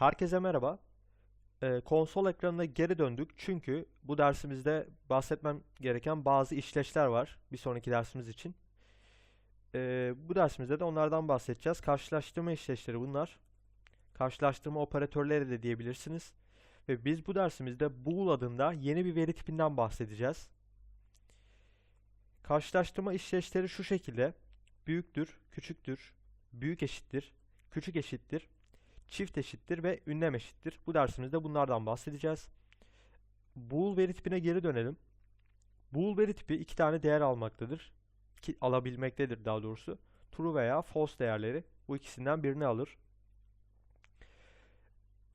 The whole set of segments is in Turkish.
Herkese merhaba. Ee, konsol ekranına geri döndük çünkü bu dersimizde bahsetmem gereken bazı işleçler var bir sonraki dersimiz için. Ee, bu dersimizde de onlardan bahsedeceğiz. Karşılaştırma işleçleri bunlar. Karşılaştırma operatörleri de diyebilirsiniz. Ve biz bu dersimizde bool adında yeni bir veri tipinden bahsedeceğiz. Karşılaştırma işleçleri şu şekilde. Büyüktür, küçüktür, büyük eşittir, küçük eşittir, çift eşittir ve ünlem eşittir. Bu dersimizde bunlardan bahsedeceğiz. Bool veri tipine geri dönelim. Bool veri tipi iki tane değer almaktadır. Ki, alabilmektedir daha doğrusu. True veya false değerleri. Bu ikisinden birini alır.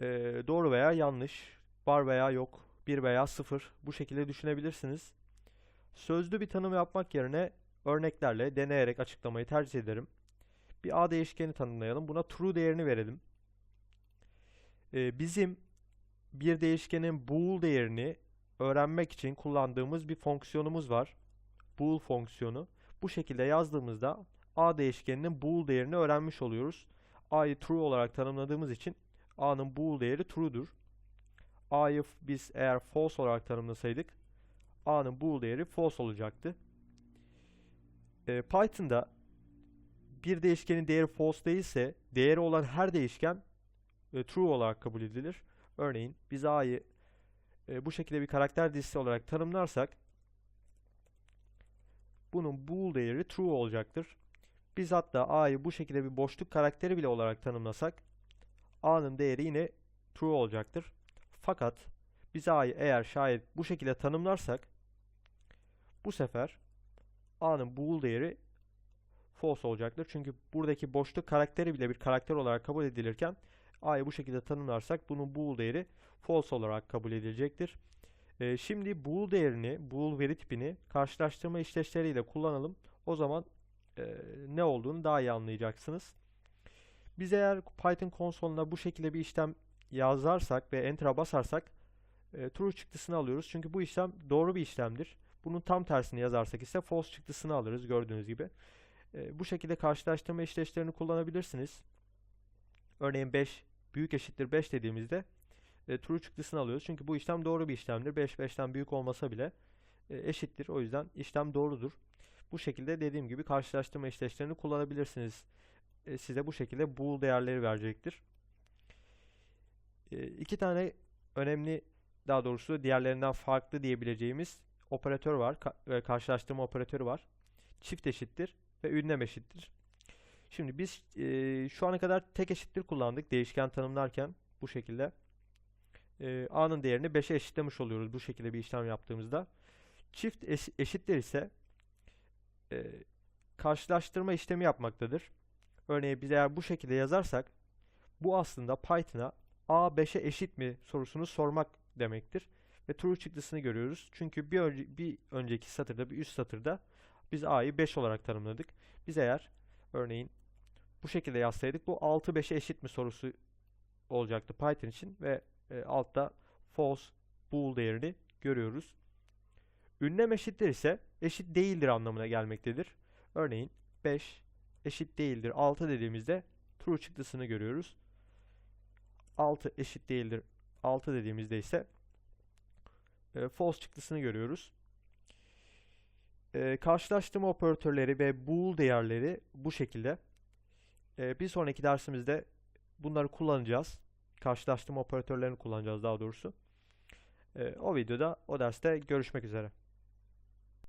Ee, doğru veya yanlış, var veya yok, bir veya sıfır. Bu şekilde düşünebilirsiniz. Sözlü bir tanım yapmak yerine örneklerle deneyerek açıklamayı tercih ederim. Bir a değişkeni tanımlayalım. Buna true değerini verelim. Ee, bizim bir değişkenin bool değerini öğrenmek için kullandığımız bir fonksiyonumuz var. Bool fonksiyonu. Bu şekilde yazdığımızda a değişkeninin bool değerini öğrenmiş oluyoruz. a'yı true olarak tanımladığımız için a'nın bool değeri true'dur. a'yı biz eğer false olarak tanımlasaydık a'nın bool değeri false olacaktı. Ee, Python'da bir değişkenin değeri false değilse değeri olan her değişken e, true olarak kabul edilir. Örneğin biz a'yı e, bu şekilde bir karakter dizisi olarak tanımlarsak bunun bool değeri true olacaktır. Biz hatta a'yı bu şekilde bir boşluk karakteri bile olarak tanımlasak a'nın değeri yine true olacaktır. Fakat biz a'yı eğer şayet bu şekilde tanımlarsak bu sefer a'nın bool değeri false olacaktır. Çünkü buradaki boşluk karakteri bile bir karakter olarak kabul edilirken a'yı bu şekilde tanımlarsak bunun bool değeri false olarak kabul edilecektir. Ee, şimdi bool değerini, bool veri tipini karşılaştırma işleçleriyle kullanalım. O zaman e, ne olduğunu daha iyi anlayacaksınız. Biz eğer Python konsoluna bu şekilde bir işlem yazarsak ve enter'a basarsak e, true çıktısını alıyoruz. Çünkü bu işlem doğru bir işlemdir. Bunun tam tersini yazarsak ise false çıktısını alırız gördüğünüz gibi. E, bu şekilde karşılaştırma işleçlerini kullanabilirsiniz. Örneğin 5 büyük eşittir 5 dediğimizde e, true çıktısını alıyoruz. Çünkü bu işlem doğru bir işlemdir. 5 5'ten büyük olmasa bile e, eşittir. O yüzden işlem doğrudur. Bu şekilde dediğim gibi karşılaştırma işleçlerini kullanabilirsiniz. E, size bu şekilde bool değerleri verecektir. E, iki tane önemli daha doğrusu diğerlerinden farklı diyebileceğimiz operatör var. Ka karşılaştırma operatörü var. Çift eşittir ve ünlem eşittir. Şimdi biz e, şu ana kadar tek eşittir kullandık değişken tanımlarken bu şekilde. E, a'nın değerini 5'e eşitlemiş oluyoruz bu şekilde bir işlem yaptığımızda. Çift eş, eşittir ise e, karşılaştırma işlemi yapmaktadır. Örneğin biz eğer bu şekilde yazarsak bu aslında Python'a a 5'e eşit mi sorusunu sormak demektir. Ve true çıktısını görüyoruz. Çünkü bir, önce, bir önceki satırda bir üst satırda biz a'yı 5 olarak tanımladık. Biz eğer örneğin bu şekilde yazsaydık bu 6 5'e eşit mi sorusu olacaktı Python için ve e, altta false bool değerini görüyoruz. Ünlem eşittir ise eşit değildir anlamına gelmektedir. Örneğin 5 eşit değildir 6 dediğimizde true çıktısını görüyoruz. 6 eşit değildir 6 dediğimizde ise e, false çıktısını görüyoruz. E, karşılaştırma operatörleri ve bool değerleri bu şekilde. E, bir sonraki dersimizde bunları kullanacağız. Karşılaştırma operatörlerini kullanacağız daha doğrusu. E, o videoda, o derste görüşmek üzere.